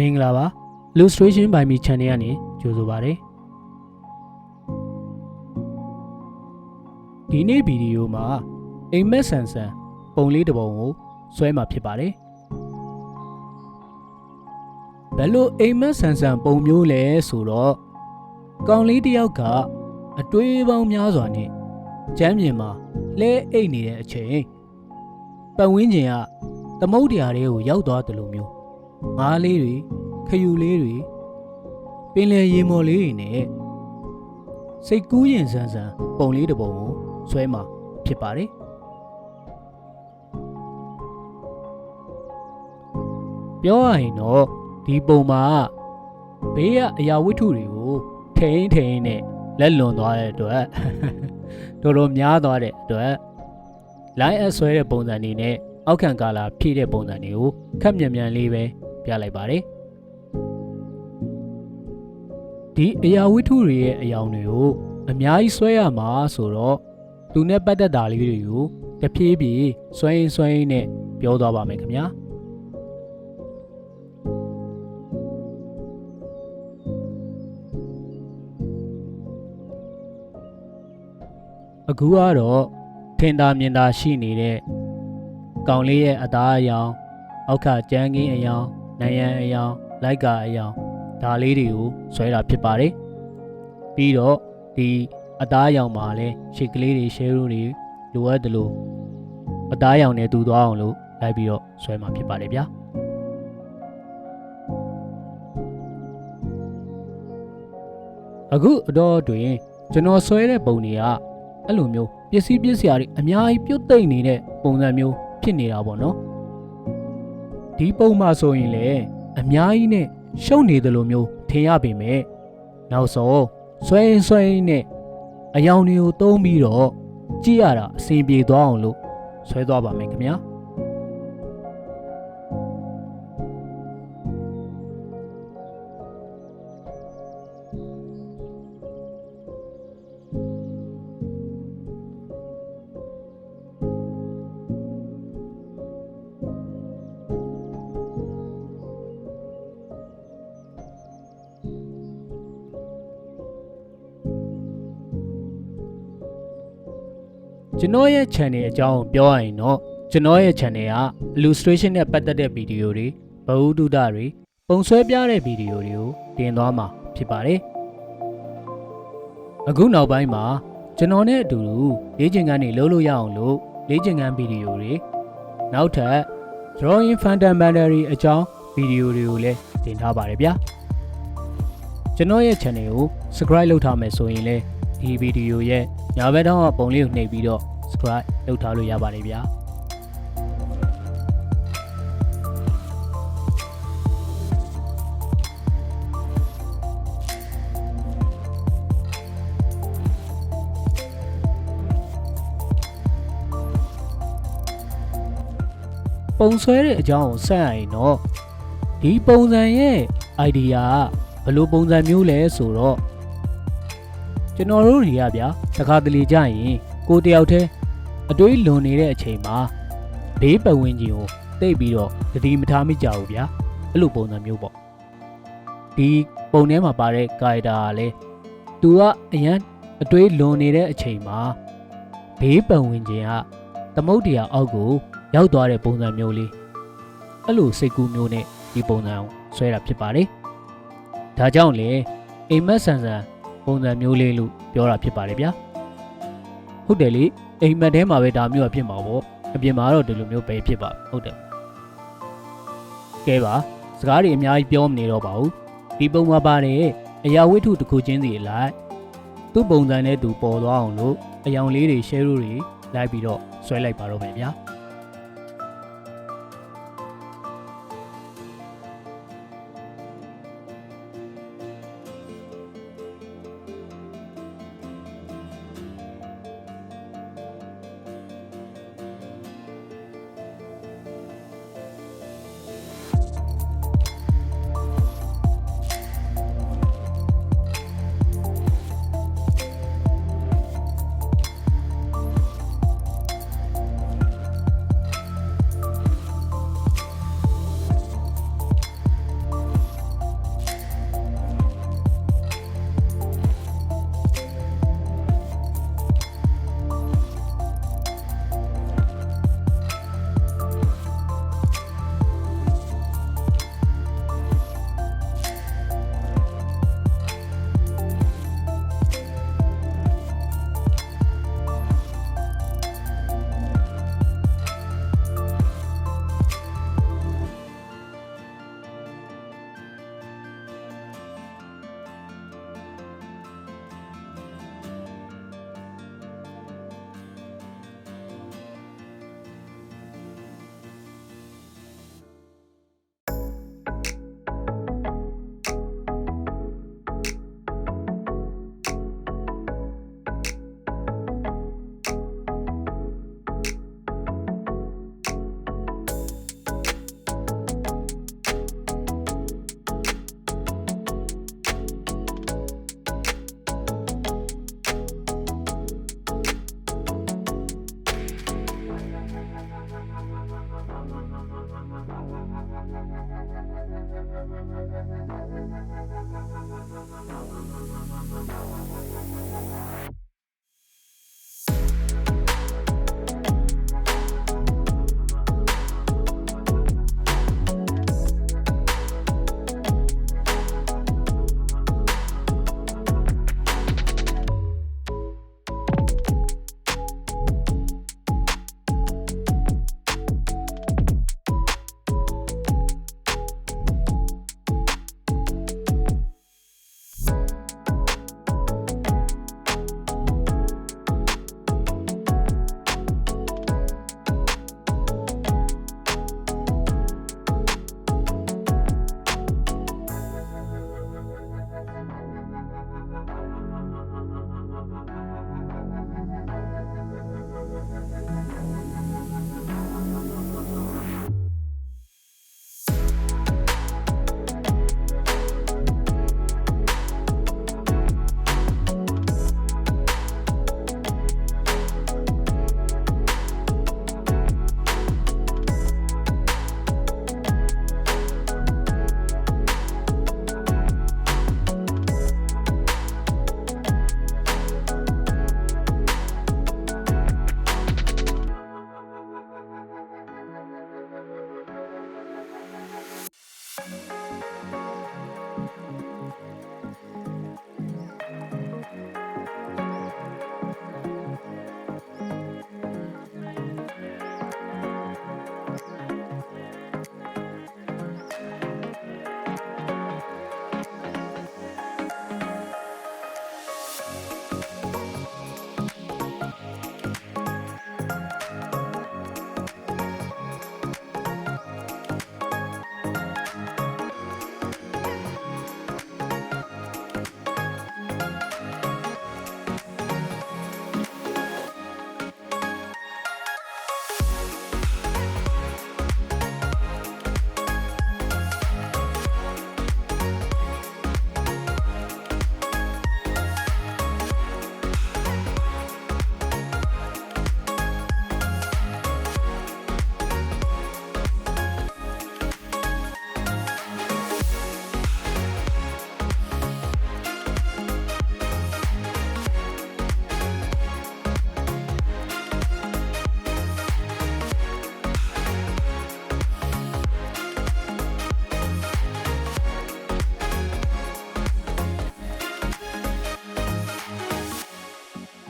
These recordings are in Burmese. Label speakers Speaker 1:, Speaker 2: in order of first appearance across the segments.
Speaker 1: မင်္ဂလာပါ illustration by me channel ကနေကြိုဆိုပါရစေဒီနေ့ဗီဒီယိုမှာအိမ်မက်ဆန်ဆန်ပုံလေးတစ်ပုံကိုဆွဲမှာဖြစ်ပါတယ်ဘယ်လိုအိမ်မက်ဆန်ဆန်ပုံမျိုးလဲဆိုတော့ကောင်လေးတစ်ယောက်ကအတွေးပေါင်းများစွာနဲ့ကျမ်းပြင်မှာလဲအိတ်နေတဲ့အချိန်ပတ်ဝန်းကျင်ကသမုတ်တရားတွေကိုရောက်သွားတယ်လို့မျိုး ငားလေးတွေခယူလေးတွေပင်လယ်ရေမော်လေးတွေနဲ့စိတ်ကူးရင်ဆန်းဆန်းပုံလေးတစ်ပုံကိုဆွဲမှာဖြစ်ပါတယ်ပြောရရင်တော့ဒီပုံမှာဘေးကအရာဝတ္ထုတွေကိုထိန်းထိန်းနဲ့လက်လွန်သွားတဲ့အတွက်တော်တော်များသွားတဲ့အတွက် line အဆွဲတဲ့ပုံစံနေနဲ့အောက်ခံကာလာဖြည့်တဲ့ပုံစံတွေကိုခက်မြန်မြန်လေးပဲ ပြလိုက်ပါတယ်ဒီအရာဝတ္ထုတွေရဲ့အယောင်တွေကိုအများကြီးဆွဲရမှာဆိုတော့သူနဲ့ပတ်သက်တာလေးတွေကိုတဖြည်းဖြည်းဆွဲရင်ဆွဲရင်နဲ့ပြောသွားပါမယ်ခင်ဗျာအခုကတော့ထင်သာမြင်သာရှိနေတဲ့ကောင်လေးရဲ့အသားအယောင်အောက်ခကြမ်းကင်းအယောင် နယံအယောင်လိုက်ကာအယောင်ဒါလေးတွေကိုဆွဲတာဖြစ်ပါတယ်ပြီးတော့ဒီအသားအယောင်မှာလည်းရှစ်ကလေးတွေရှဲရိုးတွေလိုအပ်တယ်လို့အသားအယောင်နဲ့တူသွားအောင်လို့လိုက်ပြီးတော့ဆွဲမှာဖြစ်ပါတယ်ဗျာအခုအတော့တွင်ကျွန်တော်ဆွဲတဲ့ပုံတွေကအဲ့လိုမျိုးပစ္စည်းပစ္စည်းတွေအများကြီးပြုတ်သိမ့်နေတဲ့ပုံစံမျိုးဖြစ်နေတာပေါ့နော် ဒီပုံမှာဆိုရင်လေအများကြီးနဲ့ရှုံနေတယ်လို့မျိုးထင်ရပေမဲ့နောက်ဆုံးဆွဲရင်ဆွဲရင်နဲ့အယောင်တွေကိုသုံးပြီးတော့ကြည့်ရတာအဆင်ပြေသွားအောင်လို့ဆွဲသွားပါမယ်ခင်ဗျာ ကျွန်တော်ရဲ့ channel အကြောင်းကိုပြောရရင်တော့ကျွန်တော်ရဲ့ channel က illustration နဲ့ပတ်သက်တဲ့ဗီဒီယိုတွေဗဟုသုတတွေပုံဆွဲပြတဲ့ဗီဒီယိုတွေကိုတင်သွားမှာဖြစ်ပါတယ်အခုနောက်ပိုင်းမှာကျွန်တော်နဲ့အတူတူလေ့ကျင့်ခန်းတွေလုပ်လို့ရအောင်လို့လေ့ကျင့်ခန်းဗီဒီယိုတွေနောက်ထပ် drawing fundamentary အကြောင်းဗီဒီယိုတွေကိုလည်းတင်ထားပါတယ်ဗျာကျွန်တော်ရဲ့ channel ကို subscribe လုပ်ထားမယ်ဆိုရင်လည်းဒီဗီဒီယိုရဲ့ညာဘက်တောင်းကပုံလေးကိုနှိပ်ပြီးတော့ subscribe လုပ်ထားလို့ရပါတယ်ဗျာပုံဆွဲတဲ့အကြောင်းကိုဆက်ရရင်တော့ဒီပုံစံရဲ့ idea ကဘယ်လိုပုံစံမျိုးလဲဆိုတော့ကျွန်တော်တို့တွေကဗျာတခါတလေကြရင်ကိုတယောက်တည်း အတွေးလွန်နေတဲ့အချိန်မှာဘေးပတ်ဝန်းကျင်ကိုတိတ်ပြီးတော့သတိမထားမိကြဘူးဗျာအဲ့လိုပုံစံမျိုးပေါ့ဒီပုံထဲမှာပါတဲ့ character ကလည်းသူကအရန်အတွေးလွန်နေတဲ့အချိန်မှာဘေးပတ်ဝန်းကျင်ကသမုတ်တရားအောက်ကိုရောက်သွားတဲ့ပုံစံမျိုးလေးအဲ့လိုစိတ်ကူးမျိုးနဲ့ဒီပုံစံကိုဆွဲတာဖြစ်ပါတယ်ဒါကြောင့်လေအိမ်မက်ဆန်ဆန်ပုံစံမျိုးလေးလို့ပြောတာဖြစ်ပါတယ်ဗျာဟုတ်တယ်လေ အိမ်မက်ထဲမှာပဲဒါမျိုးကဖြစ်မှာပေါ့အပြင်မှာတော့ဒီလိုမျိုးပဲဖြစ်ပါဟုတ်တယ်ကဲပါစကားတွေအများကြီးပြောမနေတော့ပါဘူးဒီပုံမှာပါတဲ့အရာဝတ္ထုတစ်ခုချင်းစီလိုက်သူ့ပုံစံနဲ့သူပေါ်သွားအောင်လို့အယောင်လေးတွေ share တွေလိုက်ပြီးတော့ဆွဲလိုက်ပါတော့မယ်ဗျာ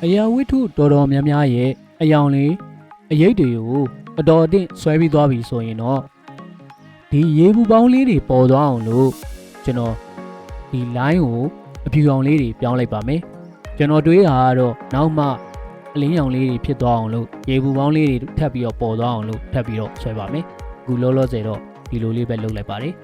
Speaker 1: အရာဝတ္ထုတော်တော်များများရဲ့အယောင်လေးအရေးတွေကိုအတော်အသင့်ဆွဲပြီးသွားပြီဆိုရင်တော့ဒီရေဘူးပေါင်းလေးတွေပေါ်သွားအောင်လို့ကျွန်တော်ဒီ line ကိုအဖြူအောင်လေးတွေပြောင်းလိုက်ပါမယ်ကျွန်တော်တွေးတာကတော့နောက်မှအလင်းရောင်လေးတွေဖြစ်သွားအောင်လို့ရေဘူးပေါင်းလေးတွေထပ်ပြီးတော့ပေါ်သွားအောင်လို့ထပ်ပြီးတော့ဆွဲပါမယ်အခုလောလောဆယ်တော့ဒီလိုလေးပဲလုပ်လိုက်ပါတယ်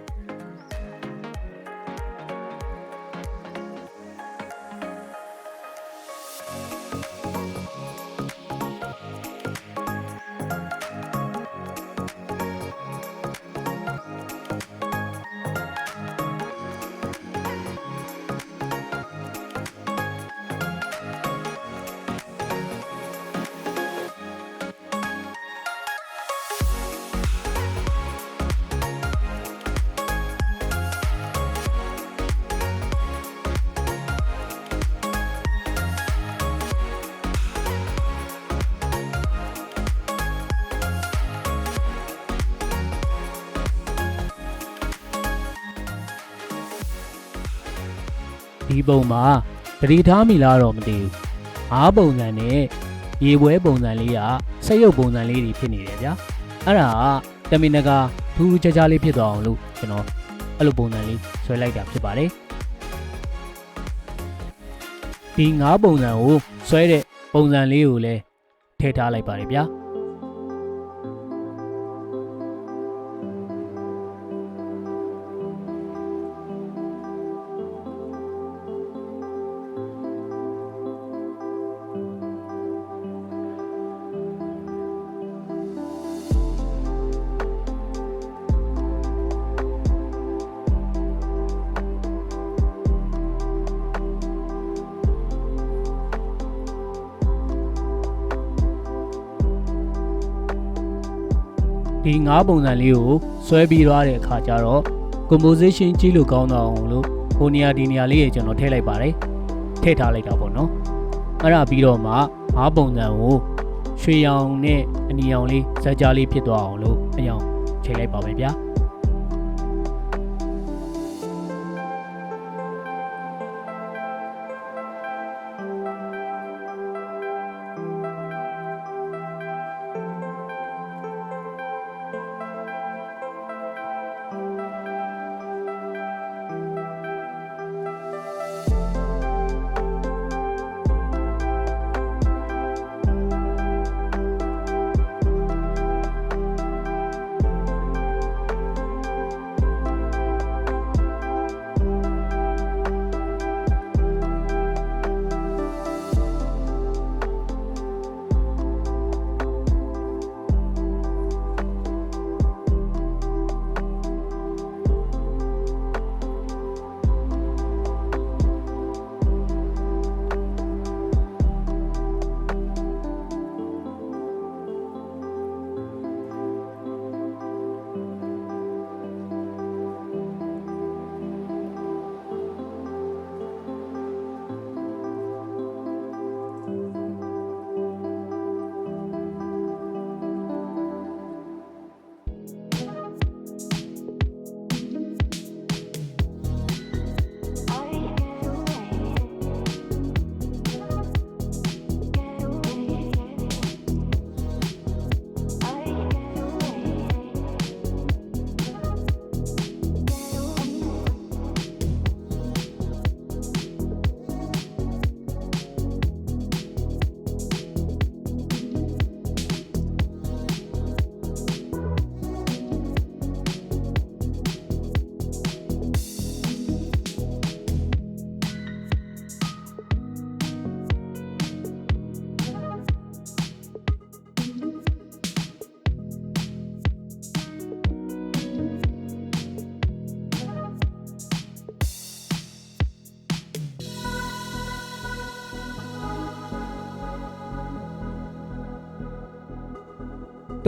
Speaker 1: ဒီပုံမှာတတိထားမိလားတော့မသိဘူးအားပုံစံနဲ့ရေပွဲပုံစံလေးကဆက်ရုပ်ပုံစံလေးတွေဖြစ်နေတယ်ဗျာအဲ့ဒါကတမင်တကာထူးထူးခြားခြားလေးဖြစ်သွားအောင်လို့ကျွန်တော်အဲ့လိုပုံစံလေးဆွဲလိုက်တာဖြစ်ပါတယ်ဒီငါးပုံစံကိုဆွဲတဲ့ပုံစံလေးကိုလည်းထည့်ထားလိုက်ပါတယ်ဗျာ ဒီငါးပုံစံလေးကိုဆွဲပြီးသွားတဲ့အခါကျတော့ composition ကြည့်လို့ကောင်းတော့အောင်လို့ဟိုနေရာဒီနေရာလေးရေကျွန်တော်ထည့်လိုက်ပါတယ်ထည့်ထားလိုက်တာပေါ့နော်အဲ့ဒါပြီးတော့မှငါးပုံစံကိုရွှေရောင်နဲ့အနီရောင်လေးဇက်ကြားလေးဖြစ်သွားအောင်လို့အရောင်ချိန်လိုက်ပါမယ်ဗျာ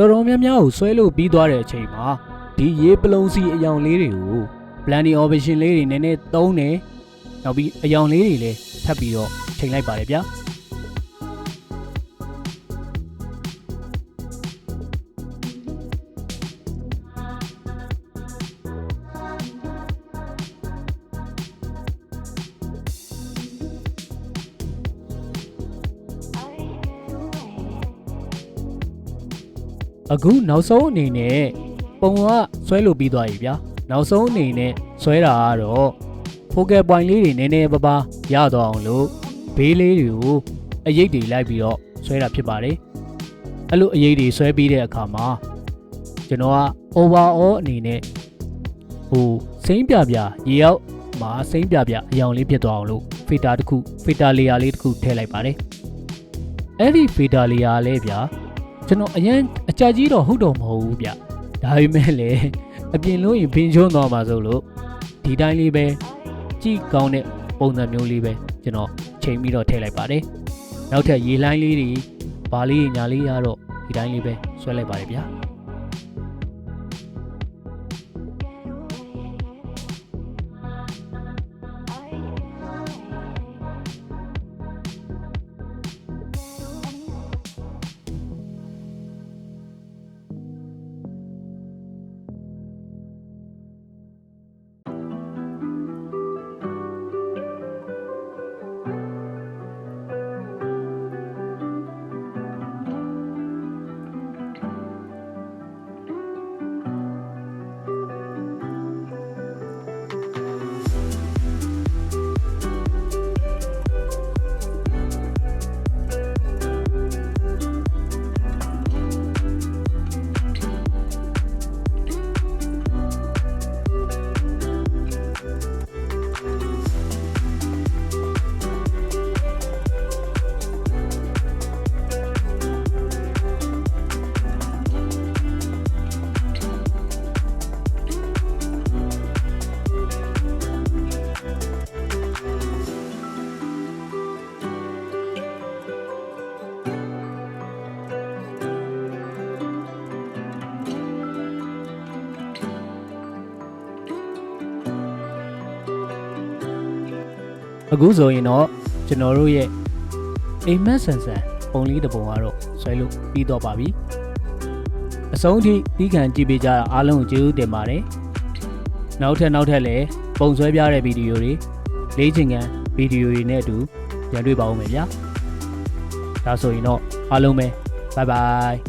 Speaker 1: တော်တော်များများကိုဆွဲလို့ပြီးသွားတဲ့အချိန်မှာဒီရေပလုံစီအယောင်လေးတွေကို blending operation လေးတွေနည်းနည်းသုံးတယ်နောက်ပြီးအယောင်လေးတွေလည်းထပ်ပြီးတော့ချိန်လိုက်ပါတယ်ဗျာ အခုနောက်ဆုံးအနေနဲ့ပုံကဆွဲလို့ပြီးသွားပြီဗျာနောက်ဆုံးအနေနဲ့ဆွဲတာကတော့ focal point လေးတွေနည်းနည်းပါးပါးရသွားအောင်လို့ဘေးလေးတွေကိုအရိပ်တွေလိုက်ပြီးတော့ဆွဲတာဖြစ်ပါတယ်အဲ့လိုအရိပ်တွေဆွဲပြီးတဲ့အခါမှာကျွန်တော်က overall အနေနဲ့ဟိုစိမ့်ပြပြရေရောက်မှာစိမ့်ပြပြအယောင်လေးဖြစ်သွားအောင်လို့ filter တစ်ခု filter layer လေးတစ်ခုထည့်လိုက်ပါတယ်အဲ့ဒီ filter layer လေးဗျာ ကျွန်တော်အရင်အကြကြီးတော့ဟုတ်တော့မဟုတ်ဘူးဗျဒါပေမဲ့လည်းအပြင်လို့ရင်ဖင်ချုံးသွားမှာဆိုလို့ဒီတိုင်းလေးပဲကြည့်ကောင်းတဲ့ပုံစံမျိုးလေးပဲကျွန်တော်ချိန်ပြီးတော့ထည့်လိုက်ပါတယ်နောက်ထပ်ရေလိုင်းလေးတွေဘာလေးညာလေးရတော့ဒီတိုင်းလေးပဲဆွဲလိုက်ပါတယ်ဗျာ အခုဆိုရင်တော့ကျွန်တော်တို့ရဲ့အိမ်မက်ဆန်ဆန်ပုံလေးတစ်ပုံကတော့ဆွဲလို့ပြီးတော့ပါပြီအဆုံးထိပြီးခံကြည့်ပေးကြတာအားလုံးကိုကျေးဇူးတင်ပါတယ်နောက်ထပ်နောက်ထပ်လည်းပုံဆွဲပြတဲ့ဗီဒီယိုတွေလေးချင်ကန်ဗီဒီယိုတွေနဲ့အတူပြန်တွေ့ပါဦးမယ်ဗျာဒါဆိုရင်တော့အားလုံးပဲ bye bye